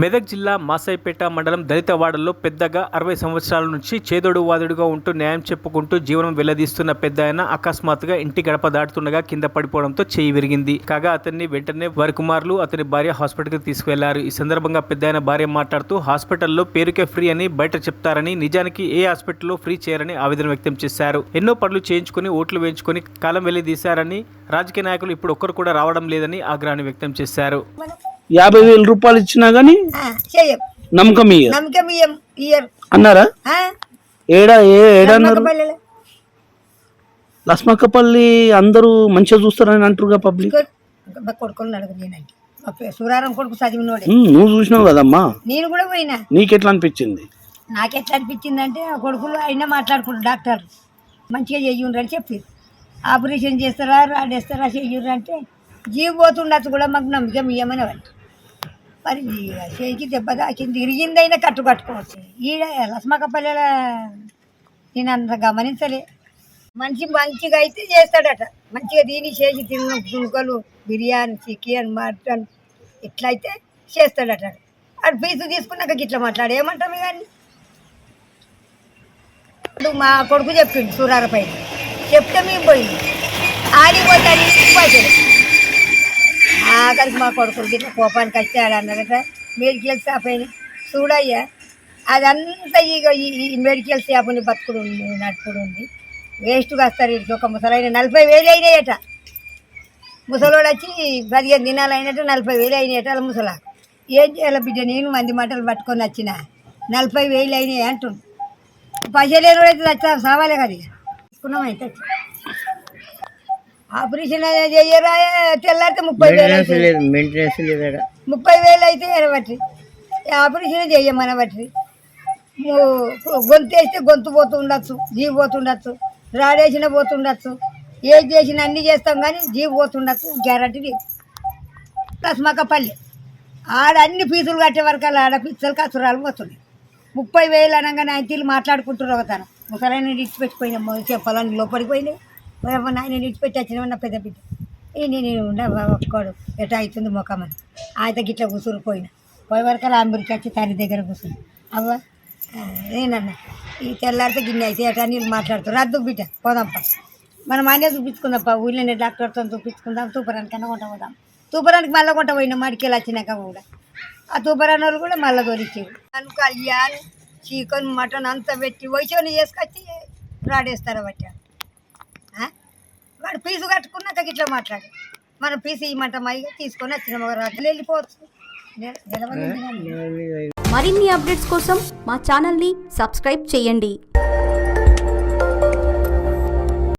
మెదక్ జిల్లా మాసాయిపేట మండలం దళితవాడలో పెద్దగా అరవై సంవత్సరాల నుంచి చేదోడు వాదుడుగా ఉంటూ న్యాయం చెప్పుకుంటూ జీవనం వెల్లదీస్తున్న పెద్ద ఆయన అకస్మాత్తుగా ఇంటి గడప దాటుతుండగా కింద పడిపోవడంతో చేయి విరిగింది. కాగా అతన్ని వెంటనే వారి కుమారులు అతని భార్య హాస్పిటల్కి తీసుకువెళ్ళారు. ఈ సందర్భంగా పెద్ద ఆయన భార్య మాట్లాడుతూ హాస్పిటల్లో పేరుకే ఫ్రీ అని బయట చెప్తారని నిజానికి ఏ హాస్పిటల్లో ఫ్రీ చేయరని ఆవేదన వ్యక్తం చేశారు. ఎన్నో పనులు చేయించుకుని ఓట్లు వేయించుకుని కాలం వెళ్ళిదీశారని రాజకీయ నాయకులు ఇప్పుడు ఒక్కరు కూడా రావడం లేదని ఆగ్రహాన్ని వ్యక్తం చేశారు. యాభై వేల రూపాయలు ఇచ్చినా గానీ చెయ్యం. నమ్మకం నమ్మకం ఇయ్యం. అన్నారా? ఏడా ఏ ఏడన్నారు నమ్మకపల్లెలో. లస్మక్కపల్లి అందరూ మంచిగా చూస్తారని అంటారుగా పబ్లిక్? కొ- మా కొడుకులు అడుగు నేనండి. మా పే- సూరారం కొడుకు చదివినోడే. ఉమ్, నువ్వు చూసినావు కదమ్మా? నేను కూడా పోయినా. నీకెట్లా అనిపించింది నాకు ఎట్లా అనిపించిందంటే ఆ కొడుకులు అయినా మాట్లాడుకుంటారు డాక్టర్. మంచిగా చెయ్యుండ్రు అని చెప్పి ఆపరేషన్ చేస్తారా రాడేస్తారా చెయ్యుర్రు అంటే జీవి పోతుండొచ్చు కూడా మాకు నమ్మకం ఇయ్యమని వాళ్ళు మరి చేయికి దెబ్బ తాకింది ఇరిగిందైనా కట్టు కట్టుకోవచ్చు. లస్మక పల్లెల నేను అంత గమనించలే. మనిషి మంచిగా అయితే చేస్తాడట. మంచిగా దీని చేసి తిన్న దుంకలు బిర్యానీ చికెన్ మటన్ ఇట్లయితే చేస్తాడట. అటు పీసు తీసుకున్నాక ఇట్లా మాట్లాడు. ఏమంటాం కానీ ఇప్పుడు మా కొడుకు చెప్పిండు సూరారపై చెప్తే మేము పోయింది ఆడిపోతాడు పోతాడు ఆఖరికి మా కొడుకులు గిట్ల కోపానికి వచ్చాడు అన్నారట మెడికల్ షాప్ అయిన చూడయ్యా అదంతా ఇక ఈ ఈ మెడికల్ షాపుని బతుకుడు ఉంది నడుపుడు ఉంది వేస్ట్గా వస్తారు వీడికి ఒక ముసలైన నలభై వేలు అయినాయట. ముసలోడు వచ్చి పదిహేను దినాలు అయినట్టు నలభై వేలు అయినాయట వాళ్ళ ముసలా ఏం చేయాలి బిడ్డ నేను మంది మాటలు పట్టుకొని వచ్చిన. నలభై వేలు అయినాయి అంటుండు. పైసలు అయితే వచ్చా సావాలే కదా ఇక. తీసుకున్నాం అయితే? ఆపరేషన్ చెయ్యరా తెల్లారితే ముప్పై వేలు అవుతుంది. ముప్పై వేలు అయితే ఎనబట్టి ఆపరేషన్ చెయ్యమని బట్టి గొంతు వేస్తే గొంతు పోతూ ఉండొచ్చు జీవి పోతుండొచ్చు రాడేసిన పోతుండొచ్చు ఏది చేసినా అన్ని చేస్తాం కానీ జీవి పోతుండొచ్చు గ్యారంటీ లేదు. ప్లస్ మక్కపల్లి ఆడ అన్ని ఫీజులు కట్టే వరకు అలా ఆడ పిచ్చలు కసురాలు పోతున్నాయి. ముప్పై వేలు అనగానే ఆయన తీరు మాట్లాడుకుంటున్నారు ఒక తన ముసలాయన ఇడిచిపెట్టిపోయినా చెప్పాలని లోపలికి పోయినాయి ఆయన ఇడిచిపెట్టి వచ్చిన నా పెద్ద బిడ్డ. ఈ నేను ఉండ ఒక్కడు ఎట అవుతుంది ముఖం అని. ఆయన గిట్ల కూర్చుని పోయిన. పోయే వరకు అలా వచ్చి తన దగ్గర కూర్చుని అవ్వ ఏనన్నా నేనన్నా ఈ తెల్లారితే గిన్నె అయితే ఎట నీళ్ళు మాట్లాడుతారు రద్దు బిడ్డ పోదాంపా. మనం అనే చూపించుకుందాంపా. ఊళ్ళోనే డాక్టర్తో చూపించుకుందాం. తూపరానికి అన్న కొంట పోదాం. తూపరానికి మళ్ళీ కొంట పోయినా మడికెళ్ళి వచ్చినాక కూడా. ఆ తూపరాని వాళ్ళు కూడా మళ్ళీ దొరికేవి అను కళ్యాణ్ చికెన్ మటన్ అంతా పెట్టి వయసు చేసుకొచ్చి రాడేస్తారు బట్టి వాడు పీసు కట్టుకున్నాక ఇట్లా మాట్లాడు. మనం పీసు ఇవ్వమంటాం అయ్యి తీసుకొని వచ్చిన. రాత్రి వెళ్ళిపోవచ్చు. మరిన్ని అప్డేట్స్ కోసం మా ఛానల్ని సబ్స్క్రైబ్ చేయండి.